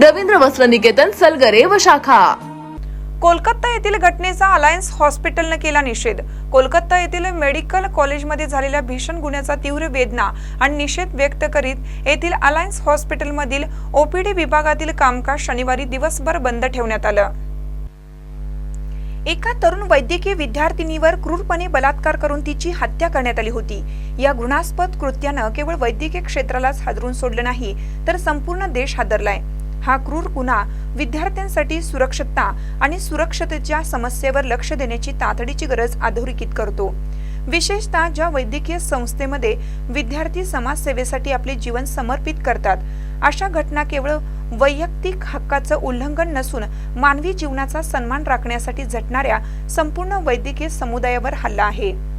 रवींद्र वस्त्र निकेतन सलगरे व शाखा. कोलकाता येथील घटनेचा अलायन्स हॉस्पिटलनं केला निषेध. कोलकाता येथील मेडिकल कॉलेजमध्ये झालेल्या भीषण गुन्ह्याचा तीव्र वेदना आणि निषेध व्यक्त करीत येथील अलायन्स हॉस्पिटलमधील ओपीडी विभागातील कामकाज शनिवारी दिवसभर बंद ठेवण्यात आलं. एका तरुण वैद्यकीय विद्यार्थिनीवर क्रूरपणे बलात्कार करून तिची हत्या करण्यात आली होती. या घृणास्पद कृत्यानं केवळ वैद्यकीय क्षेत्रालाच हादरून सोडलं नाही तर संपूर्ण देश हादरलाय. हा क्रूर गुन्हा विद्यार्थ्यांसाठी सुरक्षितता आणि सुरक्षतेच्या समस्येवर लक्ष देण्याची तातडीची गरज अधोरेखित करतो. विशेषतः ज्या वैद्यकीय संस्थेमध्ये विद्यार्थी समाजसेवेसाठी आपले जीवन समर्पित करतात अशा घटना केवळ वैयक्तिक हक्काचं उल्लंघन नसून मानवी जीवनाचा सन्मान राखण्यासाठी झटणाऱ्या संपूर्ण वैद्यकीय समुदायावर हल्ला आहे.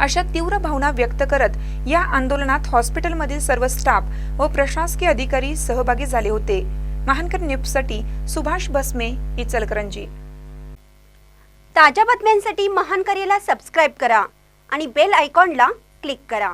अशा तीव्र भावना व्यक्त करत या आंदोलनात हॉस्पिटलमधील सर्व स्टाफ व प्रशासकीय अधिकारी सहभागी झाले होते. महानकर न्यूजसाठी सुभाष भस्मे इचलकरंजी. ताज्या बातम्यांसाठी महानकरीला सबस्क्राईब करा आणि बेल आयकॉनला क्लिक करा.